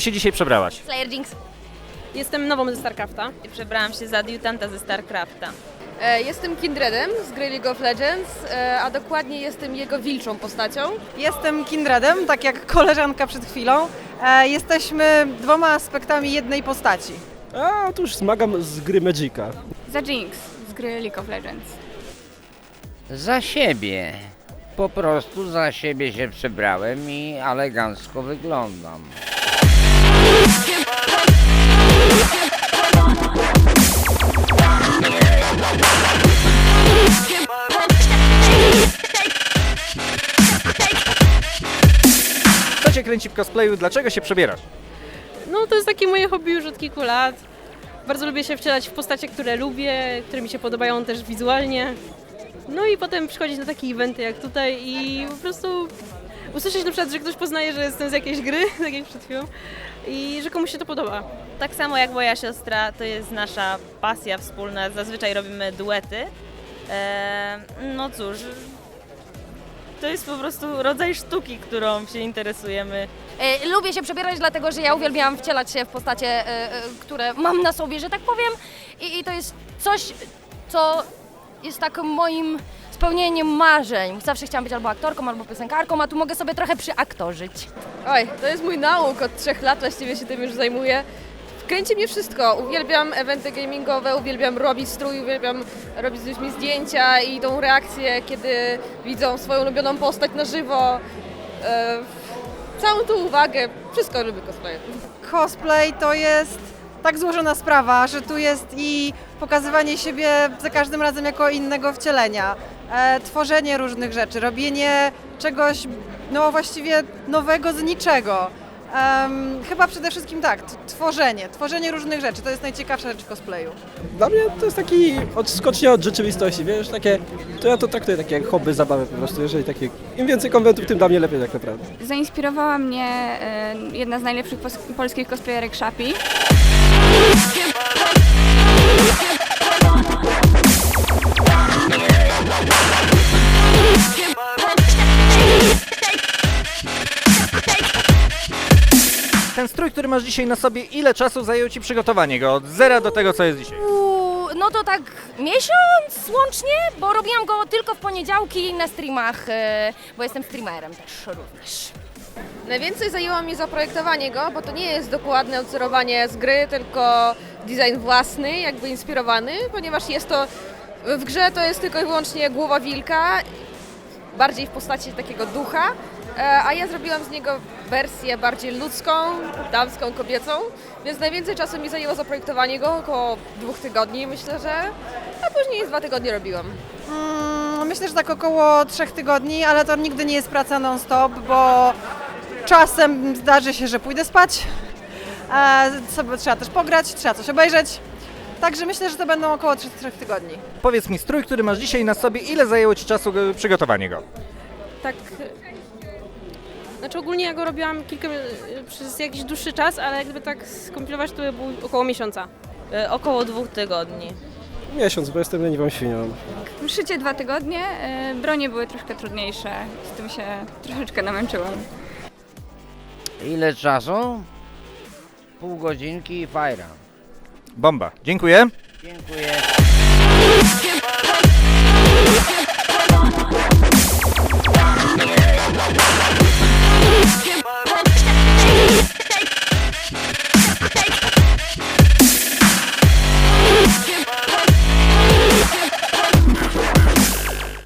się dzisiaj przebrałaś? Slayer Jinx. Jestem nową ze StarCrafta. Przebrałam się za adiutanta ze StarCrafta. E, Jestem Kindredem z gry League of Legends, e, a dokładnie jestem jego wilczą postacią. Jestem Kindredem, tak jak koleżanka przed chwilą. E, jesteśmy dwoma aspektami jednej postaci. A, otóż zmagam z gry Magica. Za Jinx z gry League of Legends. Za siebie. Po prostu za siebie się przebrałem i elegancko wyglądam. Co cię kręci w cosplayu? Dlaczego się przebierasz? No to jest takie moje hobby już od kilku lat. Bardzo lubię się wcielać w postacie, które lubię, które mi się podobają też wizualnie. No i potem przychodzić na takie eventy jak tutaj i po prostu usłyszeć na przykład, że ktoś poznaje, że jestem z jakiejś gry, tak jak przed chwilą, i że komuś się to podoba. Tak samo jak moja siostra, to jest nasza pasja wspólna. Zazwyczaj robimy duety. E, no cóż, to jest po prostu rodzaj sztuki, którą się interesujemy. E, Lubię się przebierać, dlatego że ja uwielbiam wcielać się w postacie, e, e, które mam na sobie, że tak powiem. I, I to jest coś, co jest tak moim spełnieniem marzeń. Zawsze chciałam być albo aktorką, albo piosenkarką, a tu mogę sobie trochę przyaktorzyć. Oj, to jest mój nauk, od trzech lat właściwie się tym już zajmuję. Kręci mnie wszystko. Uwielbiam eventy gamingowe, uwielbiam robić strój, uwielbiam robić z ludźmi zdjęcia i tą reakcję, kiedy widzą swoją ulubioną postać na żywo. E, całą tą uwagę, wszystko lubię cosplay. Cosplay to jest tak złożona sprawa, że tu jest i pokazywanie siebie za każdym razem jako innego wcielenia, e, tworzenie różnych rzeczy, robienie czegoś no właściwie nowego z niczego. Em, chyba przede wszystkim tak, tworzenie, tworzenie różnych rzeczy, to jest najciekawsza rzecz w cosplayu. Dla mnie to jest taki odskocznia od rzeczywistości, wiesz, takie, to ja to traktuję takie jak hobby, zabawę po prostu, jeżeli takie, im więcej konwentów, tym dla mnie lepiej tak naprawdę. Zainspirowała mnie e, jedna z najlepszych pos- polskich cosplayerek Shapi. Który masz dzisiaj na sobie, ile czasu zajęło ci przygotowanie go? Od zera do tego, co jest dzisiaj. Uuu, no to tak miesiąc łącznie, bo robiłam go tylko w poniedziałki na streamach, e, bo jestem streamerem też również. Najwięcej zajęło mi zaprojektowanie go, bo to nie jest dokładne odzorowanie z gry, tylko design własny, jakby inspirowany, ponieważ jest to w grze to jest tylko i wyłącznie głowa wilka, bardziej w postaci takiego ducha, e, a ja zrobiłam z niego wersję bardziej ludzką, damską, kobiecą, więc najwięcej czasu mi zajęło zaprojektowanie go, około dwóch tygodni myślę, że, a później dwa tygodnie robiłam. Mm, myślę, że tak około trzech tygodni, ale to nigdy nie jest praca non-stop, bo czasem zdarzy się, że pójdę spać, sobie trzeba też pograć, trzeba coś obejrzeć. Także myślę, że to będą około trzech, trzech tygodni. Powiedz mi, strój, który masz dzisiaj na sobie, ile zajęło ci czasu e, przygotowanie go? Tak. Znaczy ogólnie ja go robiłam kilka, przez jakiś dłuższy czas, ale jakby tak skompilować to by było około miesiąca. E, około dwóch tygodni. Miesiąc, bo jestem leniwą świnią. Szycie dwa tygodnie, e, bronie były troszkę trudniejsze, z tym się troszeczkę namęczyłam. Ile czasu? Pół godzinki i fajra. Bomba. Dziękuję. Dziękuję.